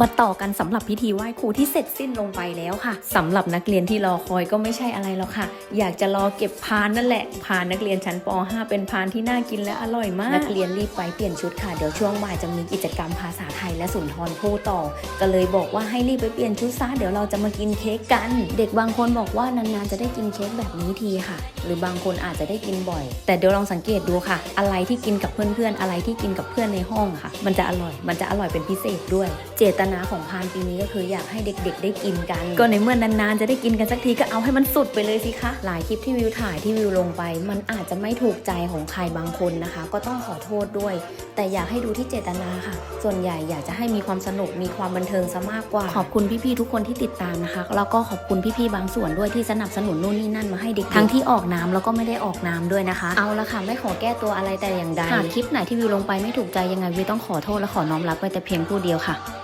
มาต่อกันสำหรับพิธีไหว้ครูที่เสร็จสิ้นลงไปแล้วค่ะสำหรับนักเรียนที่รอคอยก็ไม่ใช่อะไรหรอกค่ะ อยากจะรอเก็บพานนั่นแหละ พานนักเรียนชั้นป .5 เป็นพานที่น่ากินและอร่อยมาก นักเรียนรีบไปเปลี่ยนชุดค่ะ เดี๋ยวช่วงบ่ายจะมีกิจกรรมภาษาไทยและสุนทรภู่ต่อ ก็เลยบอกว่าให้รีบไปเปลี่ยนชุดซะเดี๋ยวเราจะมากินเค้กกัน เด็กบางคนบอกว่านานๆจะได้กินเค้กแบบนี้ทีค่ะ หรือบางคนอาจจะได้กินบ่อย แต่เดี๋ยวลองสังเกตดูค่ะ อะไรที่กินกับเพื่อนๆ อะไรที่กินกับเพื่อนในห้องค่ะ มันจะอร่อย มันจะอร่อยเป็นพิเศษด้วย เจตนาของพานปีนี้ก็คืออยากให้เด็กๆ ได้กินกัน ก็ในเมื่อนานๆจะได้กินกันสักทีก็เอาให้มันสุดไปเลยสิคะหลายคลิปที่วิวถ่ายที่วิวลงไป มันอาจจะไม่ถูกใจของใครบางคนนะคะ ก็ต้องขอโทษด้วย แต่อยากให้ดูที่เจตนาค่ะ ส่วนใหญ่อยากจะให้มีความสนุกมีความบันเทิงซะมากกว่า ขอบคุณพี่ๆทุกคนที่ติดตามนะคะแล้วก็ขอบคุณพี่ๆบางส่วนด้วยที่สนับสนุนนู่นนี่นั่นมาให้เด็กๆทั้งที่ออกน้ำแล้วก็ไม่ได้ออกน้ำด้วยนะคะ เอาละค่ะไม่ขอแก้ตัวอะไรแต่อย่างใดหากคลิปไหนที่วิวลงไปไม่ถูกใจยังไงวิวต้องขอโทษและขอน้อมรับไว้แต่เพียงผู้เดียวค่ะ